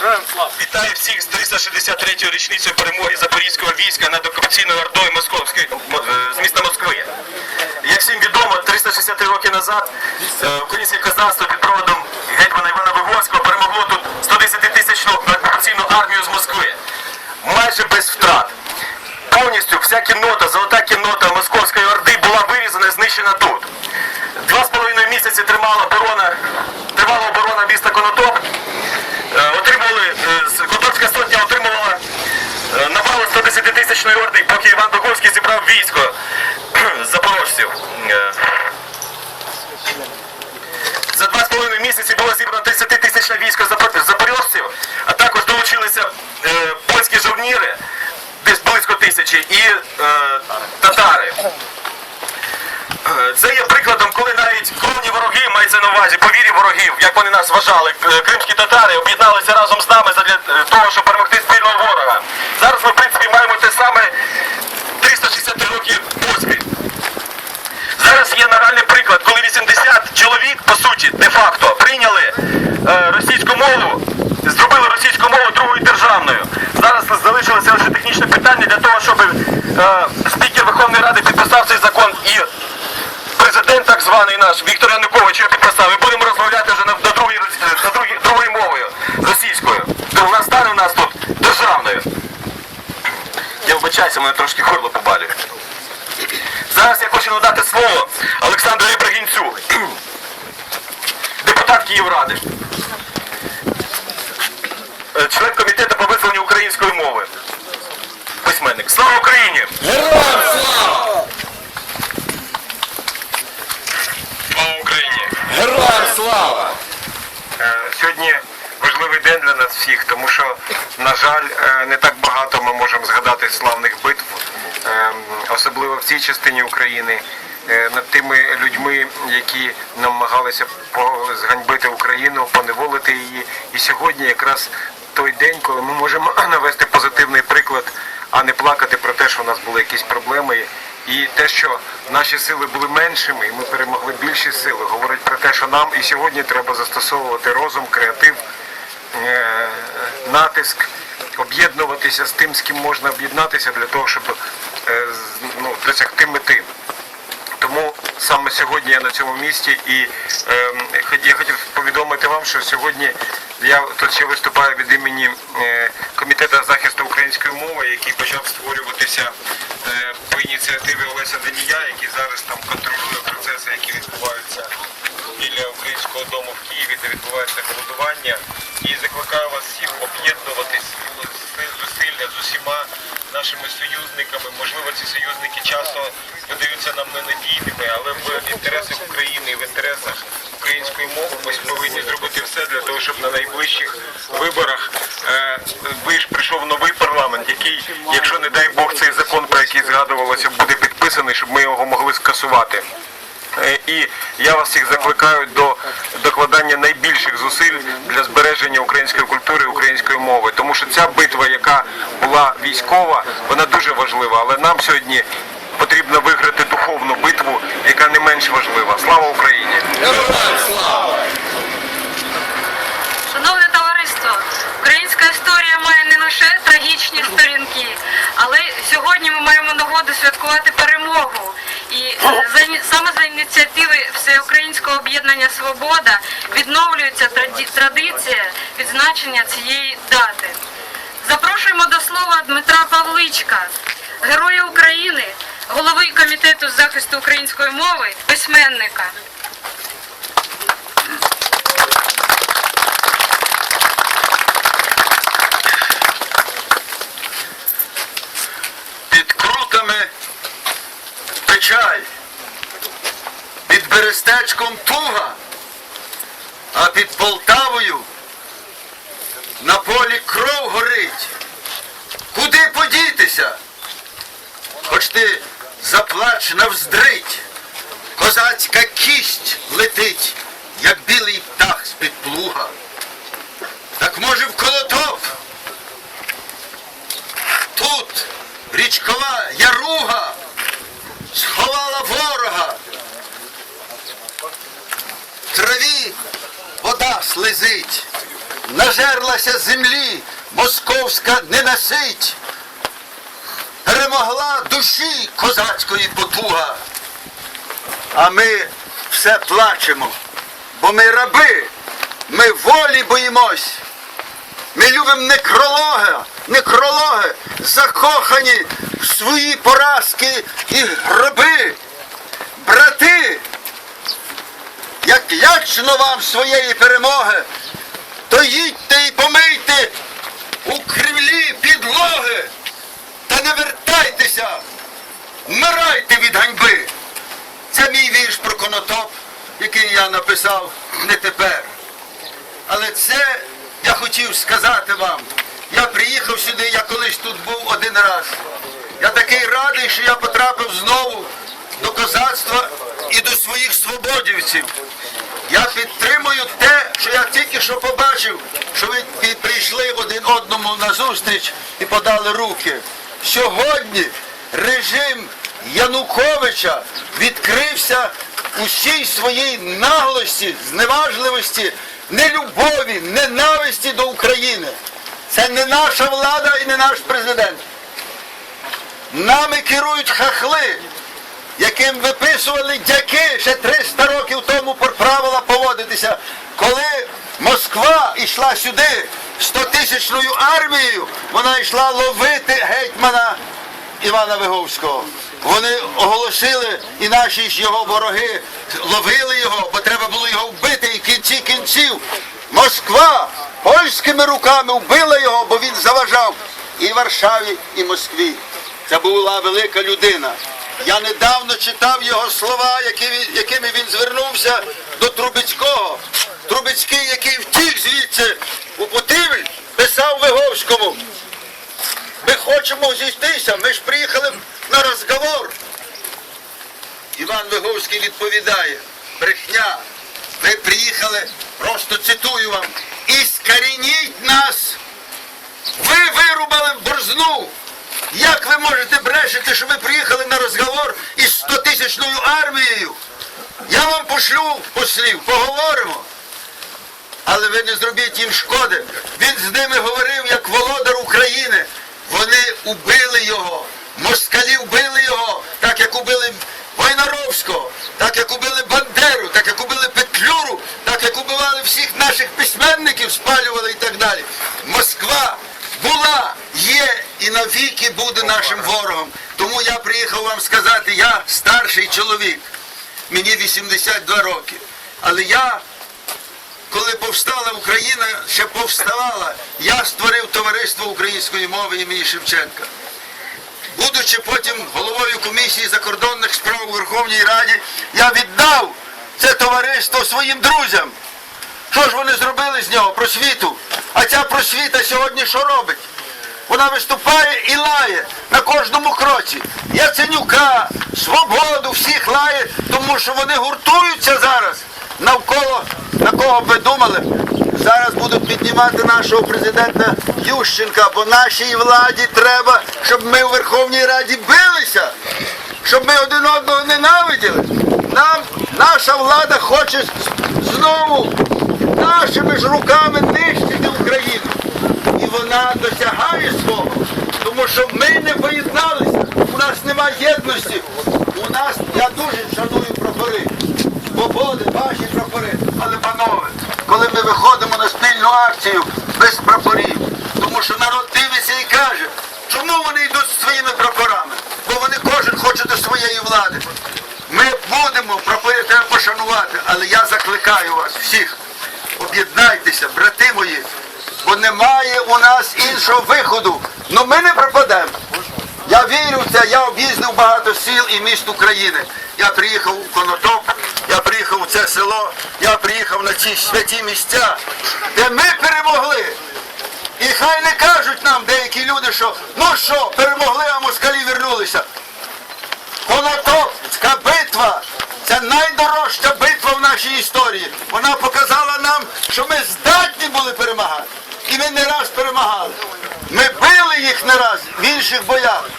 Героям! Вітаю всіх з 363-ї річницею перемоги Запорізького війська над окупаційною ордою Московської е, з міста Москви. Як всім відомо, 363 роки назад е, українське козацтво під проводом гетьмана Івана Виговського перемогло тут 110 тисячну окупаційну армію з Москви. Майже без втрат. Повністю вся кіннота, золота кіннота Московської Орди була вирізана і знищена тут. Два з половиною місяці тримала оборона, тривала оборона міста Конотоп. Е, Отримували, е, Конотопська сотня отримувала, е, набрала 110 тисячної орди, поки Іван Дуговський зібрав військо запорожців. За два з половиною місяці було зібрано 30 тисячне військо запорожців, а також долучилися польські жовніри, десь близько тисячі, і татари. Е, Це є прикладом, коли навіть кровні вороги мається на увазі, повірі ворогів, як вони нас вважали, е, кримські татари об'єдналися разом з нами задля е, того, щоб перемогти спільного ворога. Зараз ми, в принципі, маємо те саме 363 роки поспіль. Зараз є нагальний приклад, коли 80 чоловік, по суті, де-факто, прийняли російську мову, зробили російську мову другою державною. Зараз залишилося лише технічне питання для того, щоб спікер Верховної Ради підписав цей закон званий наш Віктор Янукович його підписав. І будемо розмовляти вже на, на, другій, на другій, другою мовою російською. То вона стане у нас тут державною. Я вибачаюся, мене трошки горло побалює. Зараз я хочу надати слово Олександру Ібрагінцю, депутат Київради, Е, член комітету по визволенню української мови. Письменник. Слава Україні! Героям слава! Слава Україні! Героям слава! Е, Сьогодні важливий день для нас всіх, тому що, на жаль, е, не так багато ми можемо згадати славних битв, е, особливо в цій частині України, е, над тими людьми, які намагалися зганьбити Україну, поневолити її. І сьогодні якраз той день, коли ми можемо навести позитивний приклад, а не плакати про те, що у нас були якісь проблеми. І те, що наші сили були меншими, і ми перемогли більші сили, говорить про те, що нам і сьогодні треба застосовувати розум, креатив, е, натиск, об'єднуватися з тим, з ким можна об'єднатися для того, щоб е, ну, досягти мети. Тому саме сьогодні я на цьому місці і е, я хотів повідомити вам, що сьогодні я тут ще виступаю від імені е, комітету захисту української мови, який почав створюватися е, по ініціативі Олеся Данія, який зараз там контролює процеси, які відбуваються біля українського дому в Києві, де відбувається голодування. І закликаю вас всіх об'єднуватись зусилля з усіма нашими союзниками. Можливо, ці союзники часто видаються нам ненадійними, але в інтересах України і в інтересах української мови ми повинні зробити все для того, щоб на найближчих виборах е, прийшов новий парламент, який, якщо не дай Бог, цей закон, про який згадувалося, буде підписаний, щоб ми його могли скасувати. Е, І я вас всіх закликаю до докладання найбільших зусиль для збереження української культури, української мови. Тому що ця битва, яка була військова, вона дуже важлива. Але нам сьогодні потрібно виграти духовну битву, яка не менш важлива. Слава Україні! Шановне товариство, українська історія має не лише трагічні сторінки, але сьогодні ми маємо нагоду святкувати перемогу. І е, за саме за ініціативи Всеукраїнського об'єднання Свобода відновлюється траді- традиція відзначення цієї дати. Запрошуємо до слова Дмитра Павличка, героя України, голови комітету з захисту української мови, письменника. Під крутами печаль, під берестечком туга, а під Полтавою на полі кров горить. Куди подітися? Хоч ти заплач навздрить, козацька кість летить, як білий птах з-під плуга. Так може в колотоп? Тут річкова яруга сховала ворога. Траві вода слизить, нажерлася землі, московська ненасить, перемогла душі козацької потуга. А ми все плачемо, бо ми раби, ми волі боїмось. Ми любимо некрологи, некрологи, закохані в свої поразки і гроби. Брати, як лячно вам своєї перемоги, то їдьте і помийте у кривлі підлоги не вертайтеся, вмирайте від ганьби. Це мій вірш про конотоп, який я написав не тепер. Але це я хотів сказати вам. Я приїхав сюди, я колись тут був один раз. Я такий радий, що я потрапив знову до козацтва і до своїх свободівців. Я підтримую те, що я тільки що побачив, що ви прийшли один одному на зустріч і подали руки. Сьогодні режим Януковича відкрився у всій своїй наглості, зневажливості, нелюбові, ненависті до України. Це не наша влада і не наш президент. Нами керують хахли, яким виписували дяки ще 300 років тому правила поводитися. Коли Москва йшла сюди 100-тисячною армією, вона йшла ловити гетьмана Івана Виговського. Вони оголосили, і наші ж його вороги ловили його, бо треба було його вбити, і в кінці кінців Москва польськими руками вбила його, бо він заважав і Варшаві, і Москві. Це була велика людина. Я недавно читав його слова, якими він звернувся до Трубецького. Трубецький, який втік звідси у Путивль, писав Виговському. Ми хочемо зійтися, ми ж приїхали на розговор. Іван Виговський відповідає, брехня, ми приїхали, просто цитую вам, іскорініть нас. Ви вирубали борзну. Як ви можете брешити, що ви приїхали на розговор із 100-тисячною армією? Я вам пошлю послів, поговоримо. Але ви не зробіть їм шкоди. Він з ними говорив як володар України. Вони убили його. Москалі вбили його, так як убили Войнаровського, так як убили Бандеру, так як убили Петлюру, так як убивали всіх наших письменників, спалювали і так далі. Москва була, є і навіки буде нашим ворогом. Тому я приїхав вам сказати, я старший чоловік, мені 82 роки. Але я коли повстала Україна, ще повставала, я створив товариство української мови імені Шевченка. Будучи потім головою комісії закордонних справ у Верховній Раді, я віддав це товариство своїм друзям. Що ж вони зробили з нього? Просвіту. А ця просвіта сьогодні що робить? Вона виступає і лає на кожному кроці. Яценюка, свободу всіх лає, тому що вони гуртуються зараз навколо, на кого б ви думали, зараз будуть піднімати нашого президента Ющенка, бо нашій владі треба, щоб ми у Верховній Раді билися, щоб ми один одного ненавиділи. Нам наша влада хоче знову нашими ж руками нищити Україну. І вона досягає свого, тому що ми не поєдналися, у нас немає єдності. У нас, я дуже шаную прапори, свободи, ваші прапори. Але, панове, коли ми виходимо на спільну акцію без прапорів, тому що народ дивиться і каже, чому вони йдуть зі своїми прапорами? Бо вони кожен хоче до своєї влади. Ми будемо прапори треба пошанувати, але я закликаю вас всіх, об'єднайтеся, брати мої, бо немає у нас іншого виходу. Ну ми не пропадемо. Я вірю в це, я об'їздив багато сіл і міст України. Я приїхав у Конотоп, я приїхав у це село, я приїхав на ці святі місця, де ми перемогли. І хай не кажуть нам деякі люди, що ну що, перемогли, а москалі вернулися. Конотопська битва це найдорожча битва в нашій історії. Вона показала нам, що ми здатні були перемагати. І ми не раз перемагали. Ми били їх не раз в інших боях,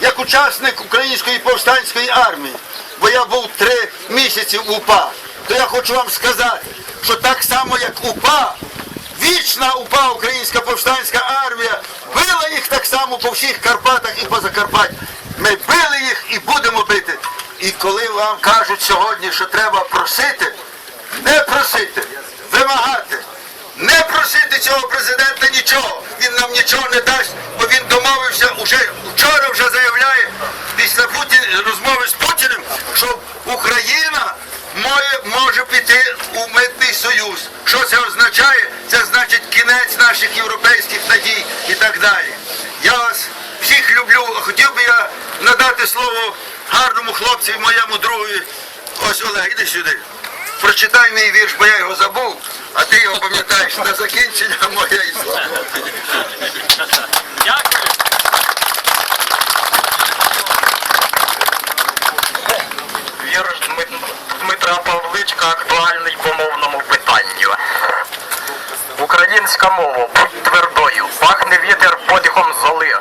як учасник української повстанської армії. Бо я був три місяці в УПА. То я хочу вам сказати, що так само, як УПА, вічна упа українська повстанська армія била їх так само по всіх Карпатах і по Закарпаттю. Ми били їх і будемо бити. І коли вам кажуть сьогодні, що треба просити, не просити, вимагати. Не просити цього президента нічого. Він нам нічого не дасть, бо він домовився уже вчора вже заявляє після Путін, розмови з Путіним, що Україна може, може піти у митний союз. Що це означає? Це значить кінець наших європейських надій і так далі. Я вас всіх люблю. Хотів би я надати слово гарному хлопцю, моєму другові. Ось Олег, іди сюди. Прочитай мій вірш, бо я його забув, а ти його пам'ятаєш на закінчення моєї слави. Вірш Дмитра Павличка актуальний по мовному питанню. Українська мова, будь твердою, пахне вітер подихом золи.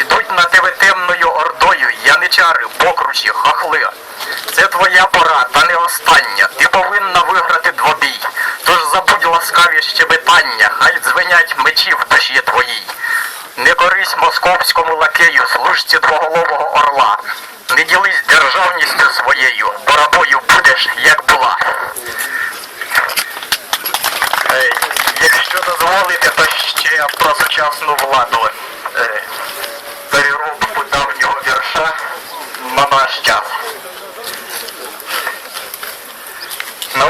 Йдуть на тебе темною ордою, покручі, хахли. Це твоя пора, та не остання. Ти повинна виграти двобій. Тож забудь ласкаві щебетання, хай дзвенять мечі в душі твоїй. Не корись московському лакею, служці двоголового орла. Не ділись державністю своєю, бо рабою будеш, як була. Якщо дозволите, то ще про сучасну владу. Е, Переробку давнього вірша на наш час. На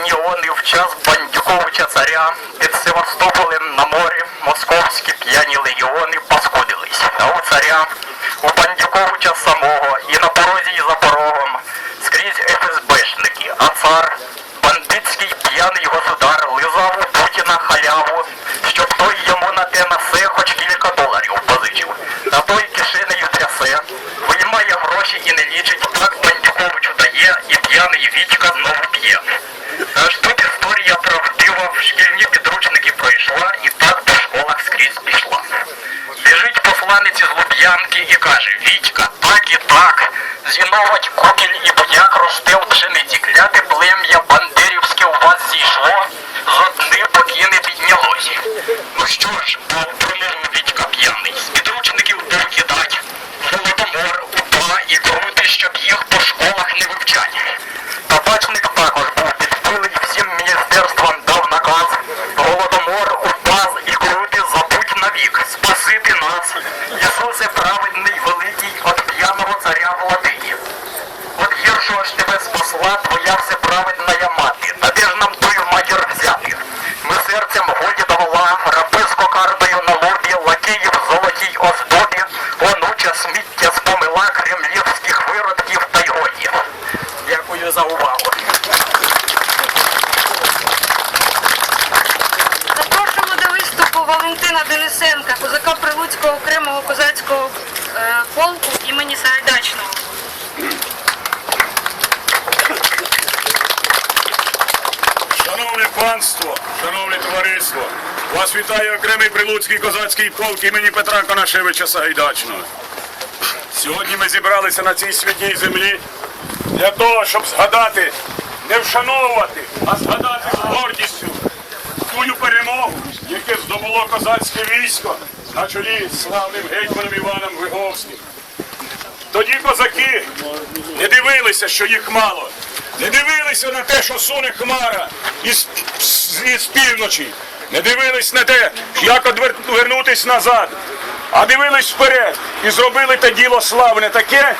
Україні в в час Бандюковича царя під Севастополем на морі московські п'яні легіони паскудились. А у царя, у Бандюковича самого і на порозі і за порогом скрізь ФСБшники, а цар, бандитський п'яний государ лизав у Путіна халяву, щоб той йому на те на все хоч кілька доларів позичив. А той кишенею трясе, виймає гроші і не лічить, так Бандюковичу дає, і п'яний Вітька знову п'є. Аж тут історія правдива, в шкільні підручники пройшла і так по школах скрізь пішла. Біжить посланець із Луб'янки і каже, Вітька, так і так, зіновать кукіль і бояк росте в пшениці, кляте плем'я бандерівське у вас зійшло, жодни поки не піднялось. Ну що ж, промовив Вітька п'яний, з підручників повкидать, голодомор, упа і крути, щоб їх по школах не вивчать. Табачник також був підпилий всім міністерствам дав наказ. Голодомор, упаз і крути забудь навік, нас. Ісусе праведний великий от п'яного царя владині. От гіршого ж тебе спасла твоя всеправедна мати. Та де ж нам тую матір взяти? Ми серцем годі довела, раби з кокардою на лобі, лакеїв в золотій оздобі, онуча сміття спомила кремлівських виродків та й годі. Дякую за увагу. Запрошуємо до виступу Валентина Денисенка, козака Прилуцького окремого козацького е, полку імені Сагайдачного. Шановне панство, шановне товариство, вас вітає окремий прилуцький козацький полк імені Петра Конашевича Сагайдачного. Сьогодні ми зібралися на цій святій землі для того, щоб згадати, не вшановувати, а згадати з гордістю тую перемогу, яке здобуло козацьке військо на чолі славним гетьманом Іваном Виговським. Тоді козаки не дивилися, що їх мало. Не дивилися на те, що суне хмара із, із півночі. Не дивились на те, як одвернутись назад, а дивились вперед і зробили те діло славне таке,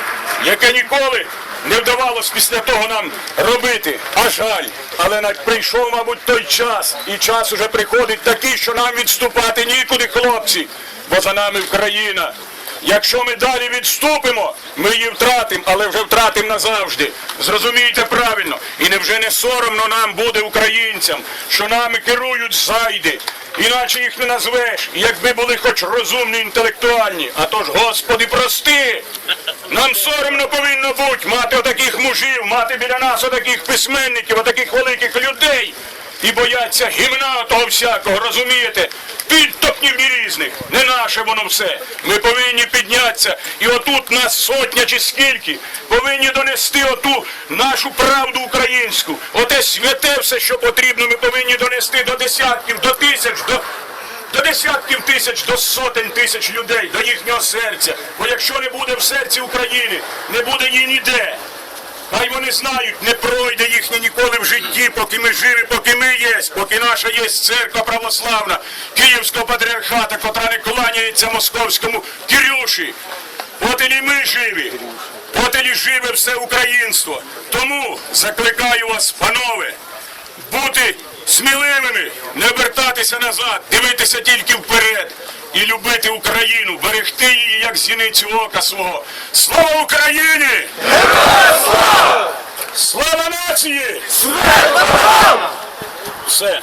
яке ніколи не вдавалось після того нам робити. А жаль, але прийшов, мабуть, той час, і час уже приходить такий, що нам відступати нікуди, хлопці, бо за нами Україна. Якщо ми далі відступимо, ми її втратимо, але вже втратимо назавжди. Зрозумійте правильно, і невже не соромно нам буде українцям, що нами керують зайди, іначе їх не назвеш, якби були хоч розумні, інтелектуальні. А то ж, Господи, прости! Нам соромно повинно бути мати отаких мужів, мати біля нас отаких письменників, отаких великих людей. і бояться гімна того всякого, розумієте? Підтопнів різних, не наше воно все. Ми повинні піднятися, і отут нас сотня чи скільки повинні донести оту нашу правду українську. Оте святе все, що потрібно, ми повинні донести до десятків, до тисяч, до до десятків тисяч, до сотень тисяч людей, до їхнього серця. Бо якщо не буде в серці України, не буде її ніде. Хай вони знають, не пройде їхнє ніколи в житті, поки ми живі, поки ми є, поки наша є церква православна Київського патріархата, котра не кланяється московському Кирюші. От і ми живі, от і живе все українство. Тому закликаю вас, панове, бути сміливими, не вертатися назад, дивитися тільки вперед і любити Україну, берегти її як зіницю ока свого. Слава Україні! Слава нації! Все.